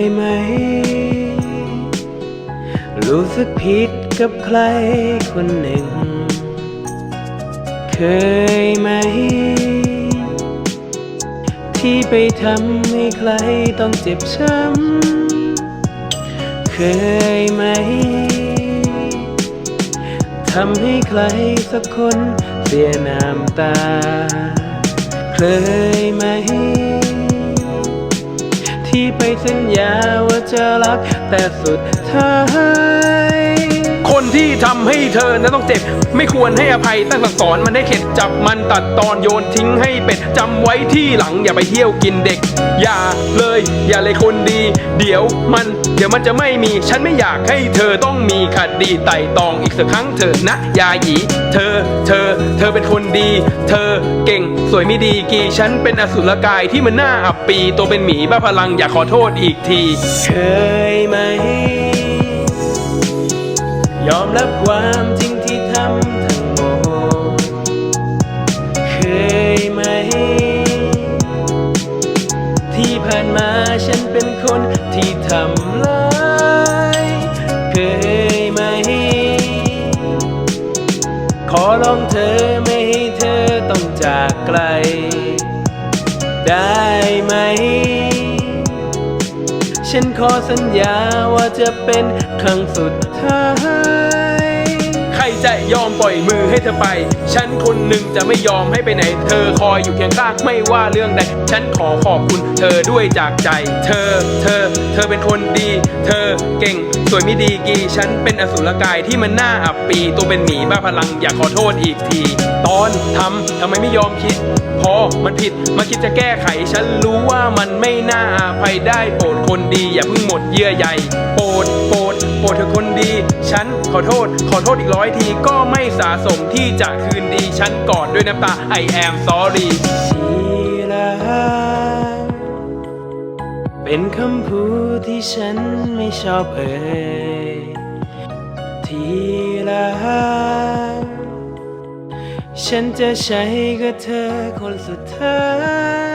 ยไหม รู้สึกผิดกับใครคนหนึ่ง เคยไหม ที่ไปทำให้ใครต้องเจ็บช้ำ เคยไหม ทำให้ใครสักคนเสียน้ำตา เคยไหม ที่ไปสัญญาว่าจะรัก แต่สุดท้าย ที่ทำให้เธอนั้นต้องเจ็บ ไม่ควรให้อภัยตั้งแต่สอนมันให้เข็ดจับมันตัดตอนโยนทิ้งให้เป็ดจำไว้ที่หลังอย่าไปเที่ยวกินเด็ก อย่าเลย อย่าเลยคนดี เดี๋ยวมัน เดี๋ยวมันจะไม่มี ฉันไม่อยากให้เธอต้องมีคดีไต่ตองอีกสักครั้งเถอนะยาหยีเธอ เธอ เธอเป็นคนดี เธอเก่งสวยไม่ดีกี่ฉันเป็นอสุรกายที่มันน่าอับปีตัวเป็นหมีบ้าพลังอยากขอโทษอีกที เคยไหม ยอมรับความจริงที่ทำทั้งหมด เคยไหม ที่ผ่านมาฉันเป็นคนที่ทำร้ายเคยไหม ขอร้องเธอไม่ให้เธอต้องจากไกล ได้ไหม ฉันขอสัญญาว่าจะเป็นครั้งสุดท้าย ใครจะยอมปล่อยมือให้เธอไป ฉันคนหนึ่งจะไม่ยอมให้ไปไหน เธอคอยอยู่เคียงข้างไม่ว่าเรื่องใด ฉันขอขอบคุณเธอด้วยจากใจ เธอ เธอ เธอเป็นคนดี เธอเก่ง สวยไม่ดีกี ฉันเป็นอสุรกายที่มันน่าอับปี ตัวเป็นหมีบ้าพลังอยากขอโทษอีกที ตอนทำทำไมไม่ยอมคิด พอมันผิดมาคิดจะแก้ไข ฉันรู้ว่ามันไม่น่าอภัยได้โปรดคนดีอย่าเพิ่งหมดเยื่อใยโปรดโปรดโปรดเธอคนดี ฉันขอโทษขอโทษอีกร้อยทีก็ไม่สาสมที่จะคืนดีฉันก่อดด้วยน้ำตา I am sorry ทีละเป็นคำพูดที่ฉันไม่ชอบเอ่ยทีละฉันจะใช้กับเธอคนสุดท้าย